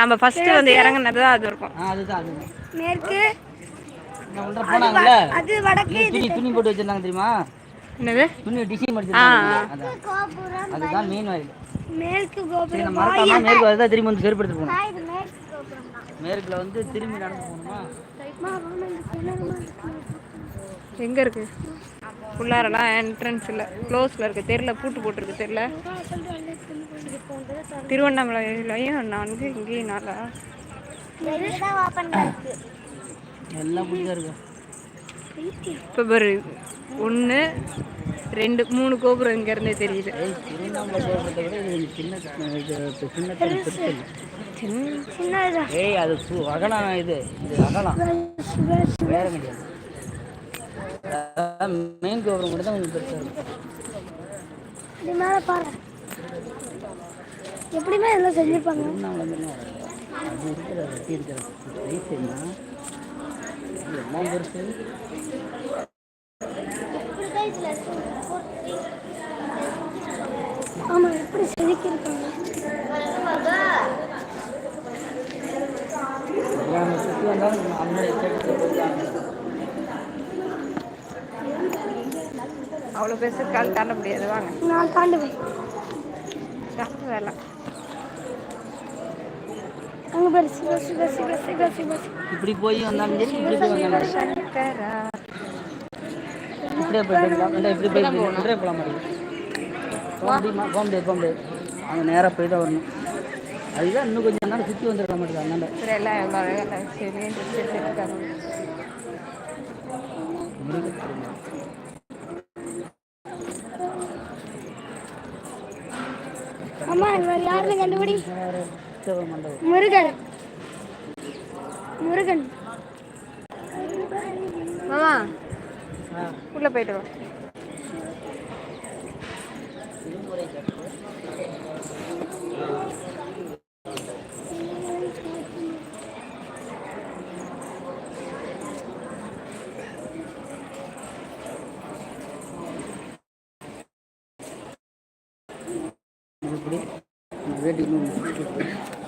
நம்ம ஃபர்ஸ்ட் வந்து இறங்குனது தான் அது இருக்கும். அதுதான் அதுதான். மேற்கு. இந்த உள்ள போனாங்கல்ல? அது வடக்கு இது துணி துணி போட்டு வச்சிருந்தாங்க தெரியுமா? என்னது? துணி டிசைன் அடிச்சிருந்தாங்க அதுதான் மெயின் வாயில் மேற்கு கோபுரம் நம்ம மறக்காம மேற்கு அதுதான் திரும்பி வந்து செருப்படுத்து போகணும். ஆ, இது மேற்கு கோபுரம் தான். மேற்குல வந்து திரும்பி நடந்து போகணுமா. எங்க இருக்கு? உள்ளாரெல்லாம் என்ட்ரன்ஸ் இல்ல க்ளோஸ்ல இருக்கு. தெருல பூட்டு போட்டிருக்கு தெருல. திருவண்ணாமலையிலையும் நான்கு இங்கேயும் நாளா இப்போ பாரு ஒன்று ரெண்டு மூணு கோபுரம் இங்க இருந்தே தெரியுது. சின்ன அது அகலம் இது இது அகலம் வேற கிடையாது மெயின் கோபுரம் மட்டும் தான் கொஞ்சம் பெருசாக இருக்கும். மேல பாரு. எப்படியுமே எல்லாம் செஞ்சிருப்பாங்க. அது இருக்கிற வெட்டி இருக்கிற சைஸ் என்ன? எல்லாம் பெருசு? ஆமா எப்படி நம்ம சுற்றி வந்தாலும் நம்மளே அவ்வளோ பெருசு கால் தாண்ட முடியாது வாங்க நான் தாண்டுவேன் கஷ்ட வேலை அங்க பாரு சிவ சிவ சிவ சிவ சிவ சிவ. இப்படி போய் வந்தாலும் சரி இப்படி போய் வந்தாலும் சரி சங்கரா. இப்படியே போயிட்டு இப்படி போய் இப்படி இப்படியே போகலாம் மாதிரி போக முடியுமா போக முடியாது போக முடியாது அவங்க நேராக போய் தான் வரணும் அதுதான் இன்னும் கொஞ்சம் நேரம் சுற்றி வந்துருக்க மாட்டேங்குது அதனால அம்மா இவர் யாருன்னு கண்டுபிடி. முருகன். முருகன். மாமா ஆ உள்ள போயிட்டு வா. 别弄。